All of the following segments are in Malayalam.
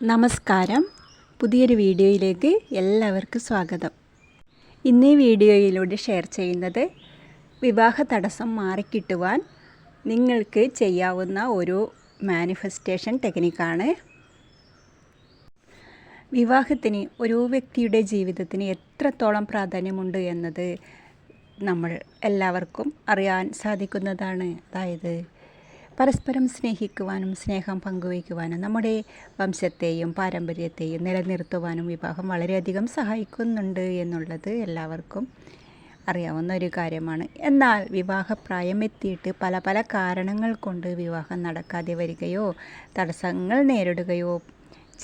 നമസ്കാരം. പുതിയൊരു വീഡിയോയിലേക്ക് എല്ലാവർക്കും സ്വാഗതം. ഇന്ന് ഈ വീഡിയോയിലൂടെ ഷെയർ ചെയ്യുന്നത് വിവാഹ തടസ്സം മാറിക്കിട്ടുവാൻ നിങ്ങൾക്ക് ചെയ്യാവുന്ന ഒരു മാനിഫെസ്റ്റേഷൻ ടെക്നിക്കാണ് വിവാഹത്തിന് ഒരു വ്യക്തിയുടെ ജീവിതത്തിന് എത്രത്തോളം പ്രാധാന്യമുണ്ട് എന്നത് നമ്മൾ എല്ലാവർക്കും അറിയാൻ സാധിക്കുന്നതാണ്. അതായത് പരസ്പരം സ്നേഹിക്കുവാനും സ്നേഹം പങ്കുവയ്ക്കുവാനും നമ്മുടെ വംശത്തെയും പാരമ്പര്യത്തെയും നിലനിർത്തുവാനും വിവാഹം വളരെയധികം സഹായിക്കുന്നുണ്ട് എന്നുള്ളത് എല്ലാവർക്കും അറിയാവുന്ന ഒരു കാര്യമാണ്. എന്നാൽ വിവാഹപ്രായം എത്തിയിട്ട് പല പല കാരണങ്ങൾ കൊണ്ട് വിവാഹം നടക്കാതെ വരികയോ തടസ്സങ്ങൾ നേരിടുകയോ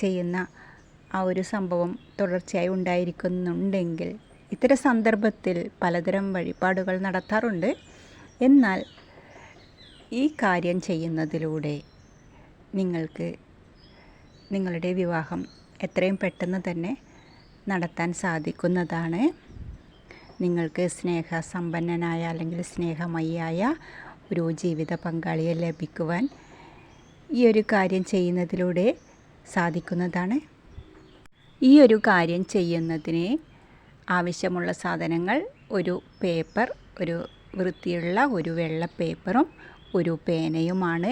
ചെയ്യുന്ന ആ ഒരു സംഭവം തുടർച്ചയായി ഉണ്ടായിരിക്കുന്നുണ്ടെങ്കിൽ ഇത്തരം സന്ദർഭത്തിൽ പലതരം വഴിപാടുകൾ നടത്താറുണ്ട്. എന്നാൽ ഈ കാര്യം ചെയ്യുന്നതിലൂടെ നിങ്ങൾക്ക് നിങ്ങളുടെ വിവാഹം എത്രയും പെട്ടെന്ന് തന്നെ നടത്താൻ സാധിക്കുന്നതാണ്. നിങ്ങൾക്ക് സ്നേഹസമ്പന്നനായ അല്ലെങ്കിൽ സ്നേഹമയ്യായ ഒരു ജീവിത പങ്കാളിയെ ലഭിക്കുവാൻ ഈ ഒരു കാര്യം ചെയ്യുന്നതിലൂടെ സാധിക്കുന്നതാണ്. ഈ ഒരു കാര്യം ചെയ്യുന്നതിന് ആവശ്യമുള്ള സാധനങ്ങൾ ഒരു പേപ്പർ ഒരു വൃത്തിയുള്ള ഒരു വെള്ള പേപ്പറും ഒരു പേനയുമാണ്.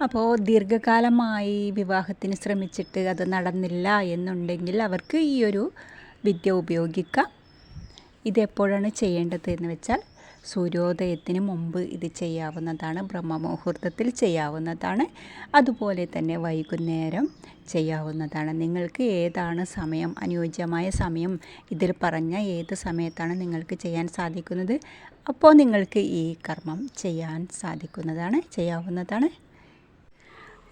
അപ്പോൾ ദീർഘകാലമായി വിവാഹത്തിന് ശ്രമിച്ചിട്ട് അത് നടന്നില്ല എന്നുണ്ടെങ്കിൽ അവർക്ക് ഈ ഒരു വിദ്യ ഉപയോഗിക്കാം. ഇതെപ്പോഴാണ് ചെയ്യേണ്ടത് എന്ന് വെച്ചാൽ സൂര്യോദയത്തിന് മുമ്പ് ഇത് ചെയ്യാവുന്നതാണ് ബ്രഹ്മമുഹൂർത്തത്തിൽ ചെയ്യാവുന്നതാണ് അതുപോലെ തന്നെ വൈകുന്നേരം ചെയ്യാവുന്നതാണ്. നിങ്ങൾക്ക് ഏതാണ് സമയം അനുയോജ്യമായ സമയം ഇതിൽ പറഞ്ഞ ഏത് സമയത്താണ് നിങ്ങൾക്ക് ചെയ്യാൻ സാധിക്കുന്നത്? അപ്പോൾ നിങ്ങൾക്ക് ഈ കർമ്മം ചെയ്യാൻ സാധിക്കുന്നതാണ് ചെയ്യാവുന്നതാണ്.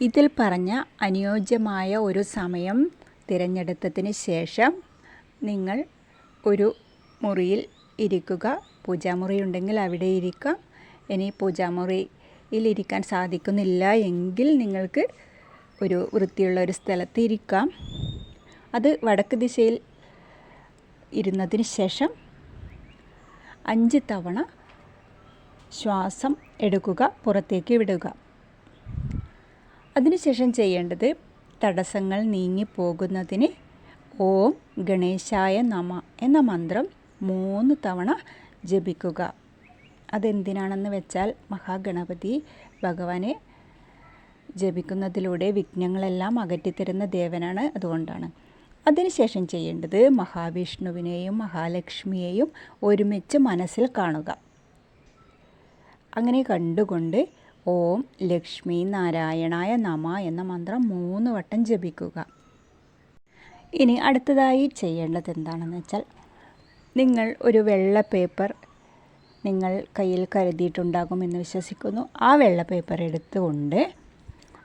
ഇതിൽ പറഞ്ഞ അനുയോജ്യമായ ഒരു സമയം തിരഞ്ഞെടുത്തതിന് ശേഷം നിങ്ങൾ ഒരു മുറിയിൽ ഇരിക്കുക. പൂജാമുറി ഉണ്ടെങ്കിൽ അവിടെ ഇരിക്കാം. ഇനി പൂജാമുറിയിൽ ഇരിക്കാൻ സാധിക്കുന്നില്ല എങ്കിൽ നിങ്ങൾക്ക് ഒരു വൃത്തിയുള്ള ഒരു സ്ഥലത്ത് ഇരിക്കാം. അത് വടക്ക് ദിശയിൽ ഇരുന്നതിന് ശേഷം അഞ്ച് തവണ ശ്വാസം എടുക്കുക പുറത്തേക്ക് വിടുക. അതിനുശേഷം ചെയ്യേണ്ടത് തടസ്സങ്ങൾ നീങ്ങിപ്പോകുന്നതിന് ഓം ഗണേശായ നമ എന്ന മന്ത്രം മൂന്ന് തവണ ജപിക്കുക. അതെന്തിനാണെന്ന് വെച്ചാൽ മഹാഗണപതി ഭഗവാനെ ജപിക്കുന്നതിലൂടെ വിഘ്നങ്ങളെല്ലാം അകറ്റിത്തരുന്ന ദേവനാണ് അതുകൊണ്ടാണ്. അതിനുശേഷം ചെയ്യേണ്ടത് മഹാവിഷ്ണുവിനെയും മഹാലക്ഷ്മിയെയും ഒരുമിച്ച് മനസ്സിൽ കാണുക. അങ്ങനെ കണ്ടുകൊണ്ട് ഓം ലക്ഷ്മി നാരായണായ നമ എന്ന മന്ത്രം മൂന്ന് വട്ടം ജപിക്കുക. ഇനി അടുത്തതായി ചെയ്യേണ്ടത് എന്താണെന്ന് വെച്ചാൽ നിങ്ങൾ ഒരു വെള്ള പേപ്പർ നിങ്ങൾ കയ്യിൽ കരുതിയിട്ടുണ്ടാകുമെന്ന് വിശ്വസിക്കുന്നു. ആ വെള്ള പേപ്പർ എടുത്തുകൊണ്ട്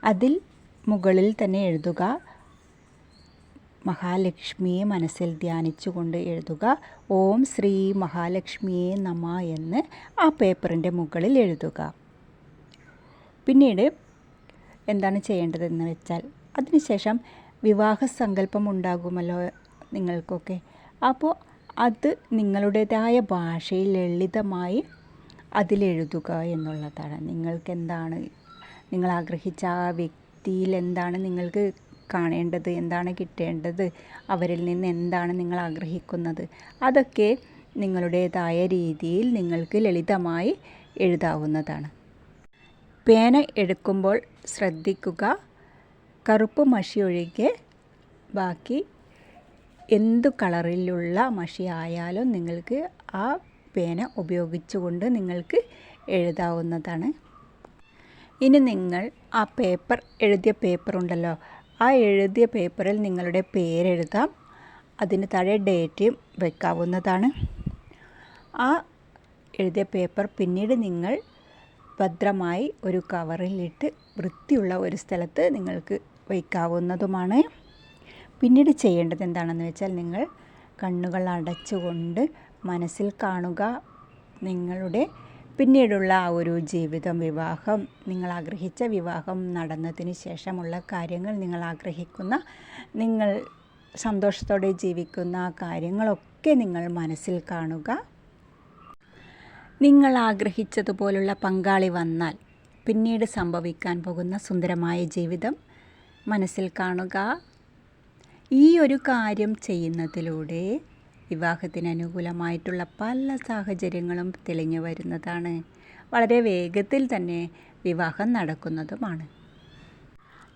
അതിൽ മുകളിൽ തന്നെ എഴുതുക. മഹാലക്ഷ്മിയെ മനസ്സിൽ ധ്യാനിച്ചുകൊണ്ട് എഴുതുക. ഓം ശ്രീ മഹാലക്ഷ്മിയെ നമ എന്ന് ആ പേപ്പറിന്റെ മുകളിൽ എഴുതുക. പിന്നീട് എന്താണ് ചെയ്യേണ്ടതെന്ന് വെച്ചാൽ അതിനുശേഷം വിവാഹ സങ്കല്പം ഉണ്ടാകുമല്ലോ നിങ്ങൾക്കൊക്കെ. അപ്പോൾ അത് നിങ്ങളുടേതായ ഭാഷയിൽ ലളിതമായി അതിലെഴുതുക എന്നുള്ളതാണ്. നിങ്ങൾക്ക് എന്താണ് നിങ്ങൾ ആഗ്രഹിച്ച ആ വ്യക്തിയിൽ എന്താണ് നിങ്ങൾക്ക് കാണേണ്ടത് എന്താണ് കിട്ടേണ്ടത് അവരിൽ നിന്ന് എന്താണ് നിങ്ങൾ ആഗ്രഹിക്കുന്നത് അതൊക്കെ നിങ്ങളുടേതായ രീതിയിൽ നിങ്ങൾക്ക് ലളിതമായി എഴുതാവുന്നതാണ്. പേന എടുക്കുമ്പോൾ ശ്രദ്ധിക്കുക കറുപ്പ് മഷി ഒഴികെ ബാക്കി എന്തു കളറിലുള്ള മഷി ആയാലും നിങ്ങൾക്ക് ആ പേന ഉപയോഗിച്ചുകൊണ്ട് നിങ്ങൾക്ക് എഴുതാവുന്നതാണ്. ഇനി നിങ്ങൾ ആ പേപ്പർ എഴുതിയ പേപ്പർ ഉണ്ടല്ലോ ആ എഴുതിയ പേപ്പറിൽ നിങ്ങളുടെ പേരെഴുതാം. അതിന് താഴെ ഡേറ്റും വെക്കാവുന്നതാണ്. ആ എഴുതിയ പേപ്പർ പിന്നീട് നിങ്ങൾ ഭദ്രമായി ഒരു കവറിലിട്ട് വൃത്തിയുള്ള ഒരു സ്ഥലത്ത് നിങ്ങൾക്ക് വയ്ക്കാവുന്നതുമാണ് പിന്നീട് ചെയ്യേണ്ടത് എന്താണെന്ന് വെച്ചാൽ നിങ്ങൾ കണ്ണുകൾ അടച്ചുകൊണ്ട് മനസ്സിൽ കാണുക. നിങ്ങളുടെ പിന്നീടുള്ള ആ ഒരു ജീവിതം വിവാഹം നിങ്ങൾ ആഗ്രഹിച്ച വിവാഹം നടന്നതിന് ശേഷമുള്ള കാര്യങ്ങൾ നിങ്ങൾ ആഗ്രഹിക്കുന്ന നിങ്ങൾ സന്തോഷത്തോടെ ജീവിക്കുന്ന കാര്യങ്ങളൊക്കെ നിങ്ങൾ മനസ്സിൽ കാണുക. നിങ്ങൾ ആഗ്രഹിച്ചതുപോലുള്ള പങ്കാളി വന്നാൽ പിന്നീട് സംഭവിക്കാൻ പോകുന്ന സുന്ദരമായ ജീവിതം മനസ്സിൽ കാണുക. ഈ ഒരു കാര്യം ചെയ്യുന്നതിലൂടെ വിവാഹത്തിന് അനുകൂലമായിട്ടുള്ള പല സാഹചര്യങ്ങളും തെളിഞ്ഞു വരുന്നതാണ്. വളരെ വേഗത്തിൽ തന്നെ വിവാഹം നടക്കുന്നതുമാണ്.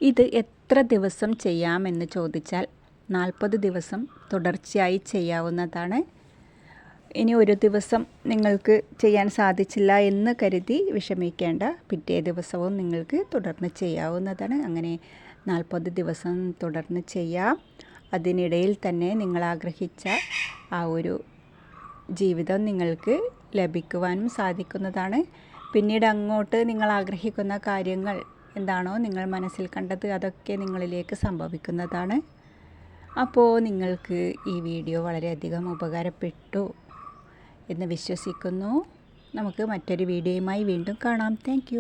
ഇത് എത്ര ദിവസം ചെയ്യാമെന്ന് ചോദിച്ചാൽ നാൽപ്പത് ദിവസം തുടർച്ചയായി ചെയ്യാവുന്നതാണ്. ഇനി ഒരു ദിവസം നിങ്ങൾക്ക് ചെയ്യാൻ സാധിച്ചില്ല എന്ന് കരുതി വിഷമിക്കേണ്ട. പിറ്റേ ദിവസവും നിങ്ങൾക്ക് തുടർന്ന് ചെയ്യാവുന്നതാണ്. അങ്ങനെ നാൽപ്പത് ദിവസം തുടർന്ന് ചെയ്യാം. അതിനിടയിൽ തന്നെ നിങ്ങൾ ആഗ്രഹിച്ച ആ ഒരു ജീവിതം നിങ്ങൾക്ക് ലഭിക്കുവാനും സാധിക്കുന്നതാണ്. പിന്നീട് അങ്ങോട്ട് നിങ്ങൾ ആഗ്രഹിക്കുന്ന കാര്യങ്ങൾ എന്താണോ നിങ്ങൾ മനസ്സിൽ കണ്ടത് അതൊക്കെ നിങ്ങളിലേക്ക് സംഭവിക്കുന്നതാണ്. അപ്പോൾ നിങ്ങൾക്ക് ഈ വീഡിയോ വളരെയധികം ഉപകാരപ്പെട്ടു എന്ന് വിശ്വസിക്കുന്നു. നമുക്ക് മറ്റൊരു വീഡിയോയുമായി വീണ്ടും കാണാം. താങ്ക്